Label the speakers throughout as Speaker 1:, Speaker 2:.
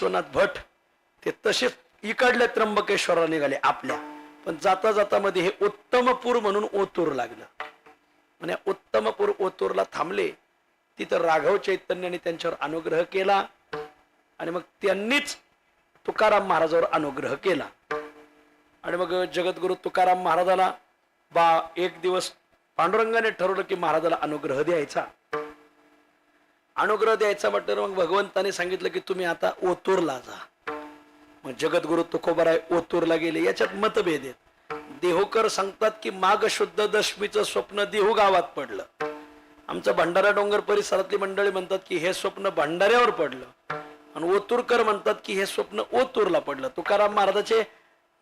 Speaker 1: विश्वनाथ भट ते तसेच इकडल्या त्र्यंबकेश्वरला निघाले आपल्या. पण जाता जाता मध्ये हे उत्तमपूर म्हणून ओतूर लागलं. म्हणजे उत्तमपूर ओतूरला थांबले तिथं राघव चैतन्याने त्यांच्यावर अनुग्रह केला आणि मग त्यांनीच तुकाराम महाराजावर अनुग्रह केला. आणि मग जगद्गुरु तुकाराम महाराजाला बा एक दिवस पांडुरंगाने ठरवलं की महाराजाला अनुग्रह द्यायचा. अनुग्रह द्यायचा म्हटलं मग भगवंताने सांगितलं की तुम्ही आता ओतूरला जा. मग जगद्गुरु तुकोबराय ओतूरला गेले. याच्यात मतभेद आहेत. देहोकर सांगतात की माघ शुद्ध दशमीचं स्वप्न देहू गावात पडलं. आमचं भंडारा डोंगर परिसरातली मंडळी म्हणतात की हे स्वप्न भंडाऱ्यावर पडलं. आणि ओतूरकर म्हणतात की हे स्वप्न ओतूरला पडलं. तुकाराम महाराजाचे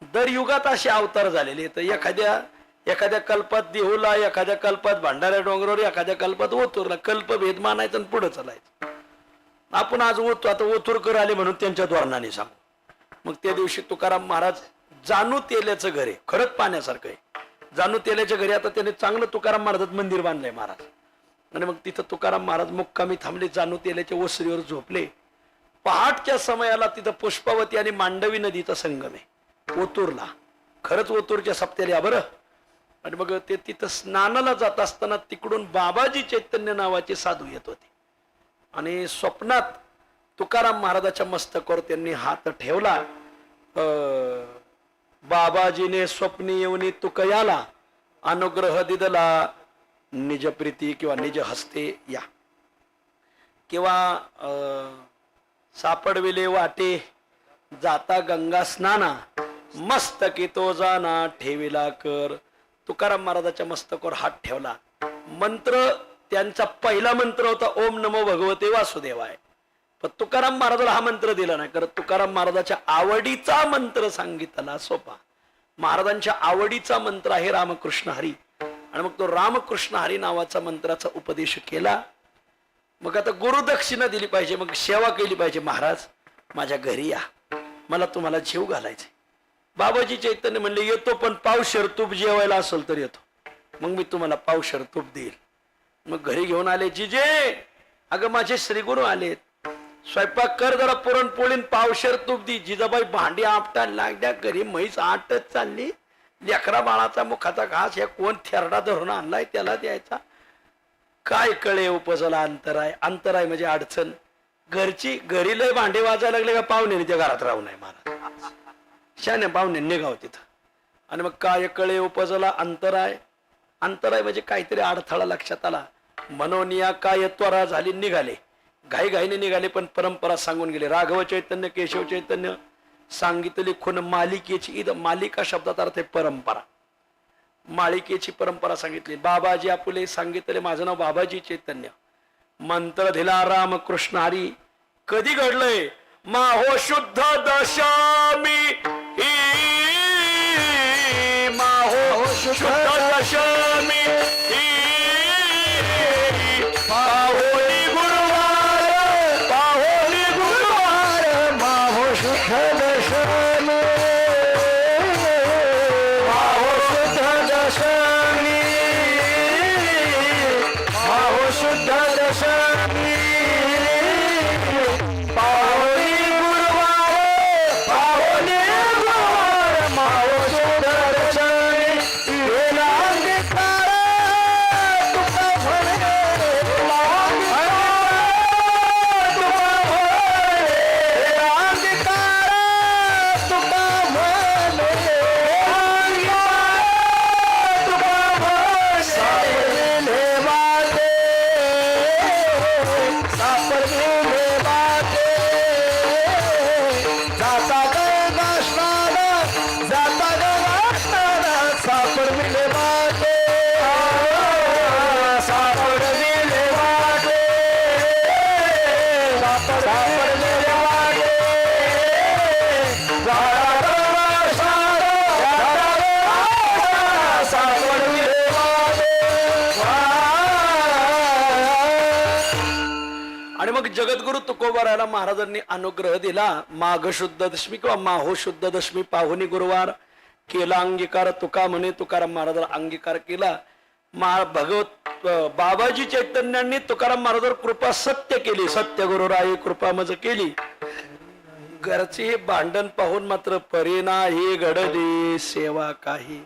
Speaker 1: दर युगात असे अवतार झालेले तर एखाद्या एखाद्या कल्पात देहूला एखाद्या कल्पात भांडारा डोंगरावर एखाद्या कल्पात ओतूरला. कल्प भेद मानायचं आणि पुढे चालायचं. आपण आज ओतो आता ओतूरकर आले म्हणून त्यांच्या धोरणाने सांगू. मग त्या दिवशी तुकाराम महाराज जानू तेल्याचं घर आहे. खरंच पाण्यासारखं आहे. जानू तेल्याच्या घरी आता त्याने चांगलं तुकाराम महाराजात मंदिर बांधलंय महाराज. आणि मग तिथं तुकाराम महाराज मुक्कामी थांबले जानू तेल्याच्या ओसरीवर झोपले. पहाटच्या समयाला तिथं पुष्पावती आणि मांडवी नदीचा संगम आहे. ओतूरला. खरंच ओतूरच्या सप्त्याला बरं. आणि मग ते तिथं स्नानाला जात असताना तिकडून बाबाजी चैतन्य नावाचे साधू येत होते. आणि स्वप्नात तुकाराम महाराजाच्या मस्तकावर त्यांनी हात ठेवला. बाबाजीने स्वप्नी येऊन तुकयाला अनुग्रह दिदला निज प्रीती किंवा निज हस्ते या. किंवा अं, सापडविले वाटे जाता गंगा स्नाना मस्तकी तो जाना ठेविला कर. तुकाराम महाराजाच्या मस्तकावर हात ठेवला. मंत्र त्यांचा पहिला मंत्र होता ओम नमो भगवते वासुदेवाय. पण तुकाराम महाराजाला हा मंत्र दिला नाही कारण तुकाराम महाराजाच्या आवडीचा मंत्र सांगितला सोपा. महाराजांच्या आवडीचा मंत्र आहे रामकृष्ण हरी. आणि मग तो रामकृष्ण हरी नावाचा मंत्राचा उपदेश केला. मग आता गुरुदक्षिणा दिली पाहिजे मग सेवा केली पाहिजे महाराज माझ्या घरी या. मला तुम्हाला जीव घालायचे बाबाजी चैतन्य म्हणले येतो पण पावशर तूप जेवायला असेल तर येतो. मग मी तुम्हाला पावशर तूप देईल. मग घरी घेऊन आले जिजे अगं माझे श्रीगुरु आलेत. स्वयंपाक कर जरा पुरणपोळीन पावशर तूप दी. जिजाबाई भांडी आपटा लागल्या घरी म्हैस आटत चालली. लेकरा बाळाचा मुखाचा घास या कोण थेरडा धरून आणलाय त्याला द्यायचा. काय कळे उपजला अंतराय? अंतराय म्हणजे अडचण. घरची घरी लय भांडे वाजायला लागले का पाहुणे त्या घरात राहू नये मला? शाने भावने निघाव तिथं. आणि मग काय कळे उपजला? अंतराय. अंतराय म्हणजे काहीतरी अडथळा लक्षात आला. मनोनिया काय त्वरा झाली निघाले. घाई घाईने निघाले पण परंपरा सांगून गेले. राघव चैतन्य केशव चैतन्य सांगितली खून मालिकेची. ईद मालिका शब्दात अर्थ आहे परंपरा. मालिकेची परंपरा सांगितली. बाबाजी आपुले सांगितले माझं नाव बाबाजी चैतन्य. मंत्र दिला राम कृष्ण हरी. कधी घडलंय? माहो शुद्ध दशमी शुद्ध आणि मग जगद्गुरु तुकोबाराला महाराजांनी अनुग्रह दिला. माघ शुद्ध दशमी किंवा माहो शुद्ध दशमी पाहुणी गुरुवार केला अंगीकार. तुका म्हणे तुकाराम महाराजाला अंगीकार केला. मा भगवत बाबाजी चैतन्यांनी तुकाराम महाराजावर कृपा सत्य केली. सत्य गुरुराई कृपा मज केली.
Speaker 2: घरचे हे भांडण पाहून मात्र परिणा हे घडदे सेवा काही.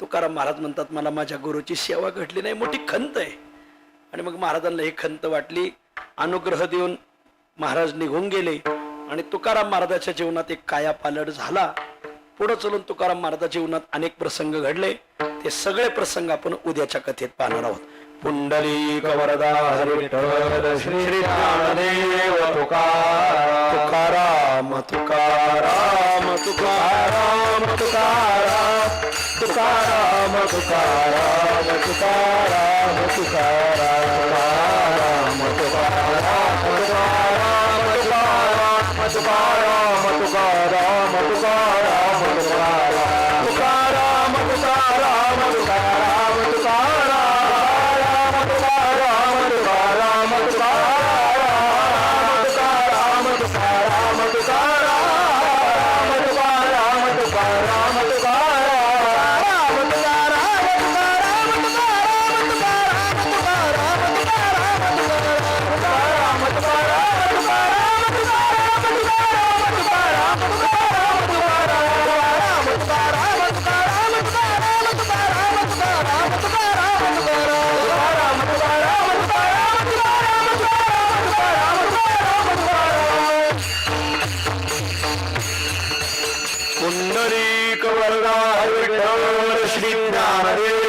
Speaker 2: तुकाराम महाराज म्हणतात मला माझ्या गुरुची सेवा घडली नाही मोठी खंत आहे. आणि मग महाराजांना ही खंत वाटली. अनुग्रह देऊन महाराज निघून गेले. आणि तुकाराम महाराजाच्या जीवनात एक काया पालट झाला. पुढे चलून तुकाराम महाराजाच्या जीवनात अनेक प्रसंग घडले. ते सगळे प्रसंग आपण उद्याच्या कथेत पाहणार आहोत पुंडली वरदा हरी विठ्ठल श्री ज्ञानदेव तुकाराम तुकाराम तुकाराम तुकाराम तुकाराम तुकाराम तुकाराम तुकाराम तुकाराम तुकाराम तुकाराम तुकाराम तुकाराम श्रीराम